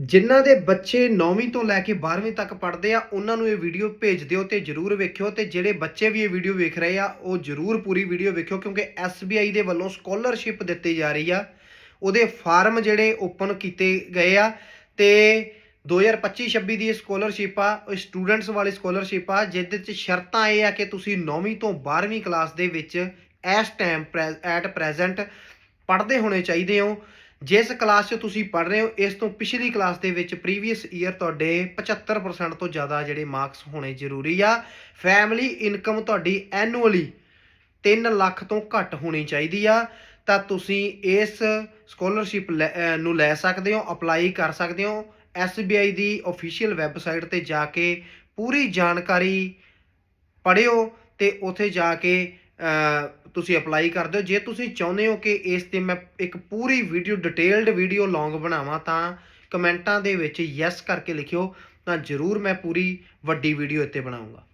ਜਿਨ੍ਹਾਂ ਦੇ ਬੱਚੇ 9ਵੀਂ ਤੋਂ ਲੈ ਕੇ 12ਵੀਂ ਤੱਕ ਪੜ੍ਹਦੇ ਆ, ਉਹਨਾਂ ਨੂੰ ਇਹ ਵੀਡੀਓ ਭੇਜ ਦਿਓ ਤੇ ਜਰੂਰ ਵੇਖਿਓ ਤੇ ਜਿਹੜੇ ਬੱਚੇ ਵੀ ਇਹ ਵੀਡੀਓ ਵੇਖ ਰਹੇ ਆ, ਉਹ ਜਰੂਰ ਪੂਰੀ ਵੀਡੀਓ ਵੇਖਿਓ ਕਿਉਂਕਿ SBI ਦੇ ਵੱਲੋਂ ਸਕਾਲਰਸ਼ਿਪ ਦਿੱਤੀ ਜਾ ਰਹੀ ਆ। ਉਹਦੇ ਫਾਰਮ ਜਿਹੜੇ ਓਪਨ ਕੀਤੇ ਗਏ ਆ ਤੇ 2025-26 ਦੀ ਇਹ ਸਕਾਲਰਸ਼ਿਪ ਆ ਉਹ ਸਟੂਡੈਂਟਸ ਵਾਲੀ ਸਕਾਲਰਸ਼ਿਪ ਆ, ਜਿਹਦੇ ਚ ਸ਼ਰਤਾਂ ਇਹ ਆ ਕਿ ਤੁਸੀਂ 9ਵੀਂ ਤੋਂ 12ਵੀਂ ਕਲਾਸ ਦੇ ਵਿੱਚ ਇਸ ਟਾਈਮ ਐਟ ਪ੍ਰੈਜ਼ੈਂਟ ਪੜ੍ਹਦੇ ਹੋਣੇ ਚਾਹੀਦੇ ਹੋ। ਜਿਸ ਕਲਾਸ 'ਚ ਤੁਸੀਂ ਪੜ੍ਹ ਰਹੇ ਹੋ, ਇਸ ਤੋਂ ਪਿਛਲੀ ਕਲਾਸ ਦੇ ਵਿੱਚ ਪ੍ਰੀਵੀਅਸ ਈਅਰ ਤੁਹਾਡੇ 75% ਤੋਂ ਜ਼ਿਆਦਾ ਜਿਹੜੇ ਮਾਰਕਸ ਹੋਣੇ ਜ਼ਰੂਰੀ ਆ। ਫੈਮਿਲੀ ਇਨਕਮ ਤੁਹਾਡੀ ਐਨੂਅਲੀ 3 ਲੱਖ ਤੋਂ ਘੱਟ ਹੋਣੀ ਚਾਹੀਦੀ ਆ। ਤਾਂ ਤੁਸੀਂ ਇਸ ਸਕਾਲਰਸ਼ਿਪ ਨੂੰ ਲੈ ਸਕਦੇ ਹੋ ਅਪਲਾਈ ਕਰ ਸਕਦੇ ਹੋ। SBI ਦੀ ਅਫੀਸ਼ੀਅਲ ਵੈਬਸਾਈਟ ਤੇ ਜਾ ਕੇ ਪੂਰੀ ਜਾਣਕਾਰੀ ਪੜ੍ਹਿਓ ਤੇ ਉੱਥੇ ਜਾ ਕੇ ਤੁਸੀਂ ਅਪਲਾਈ ਕਰ ਦਿਓ। ਜੇ ਤੁਸੀਂ ਚਾਹੁੰਦੇ ਹੋ ਕਿ ਇਸ ਤੇ ਮੈਂ ਇੱਕ ਪੂਰੀ ਵੀਡੀਓ ਡਿਟੇਲਡ ਵੀਡੀਓ ਲੌਂਗ ਬਣਾਵਾਂ, ਤਾਂ ਕਮੈਂਟਾਂ ਦੇ ਵਿੱਚ ਯੈਸ ਕਰਕੇ ਲਿਖਿਓ। ਤਾਂ ਜ਼ਰੂਰ ਮੈਂ ਪੂਰੀ ਵੱਡੀ ਵੀਡੀਓ ਇੱਥੇ ਬਣਾਉਂਗਾ।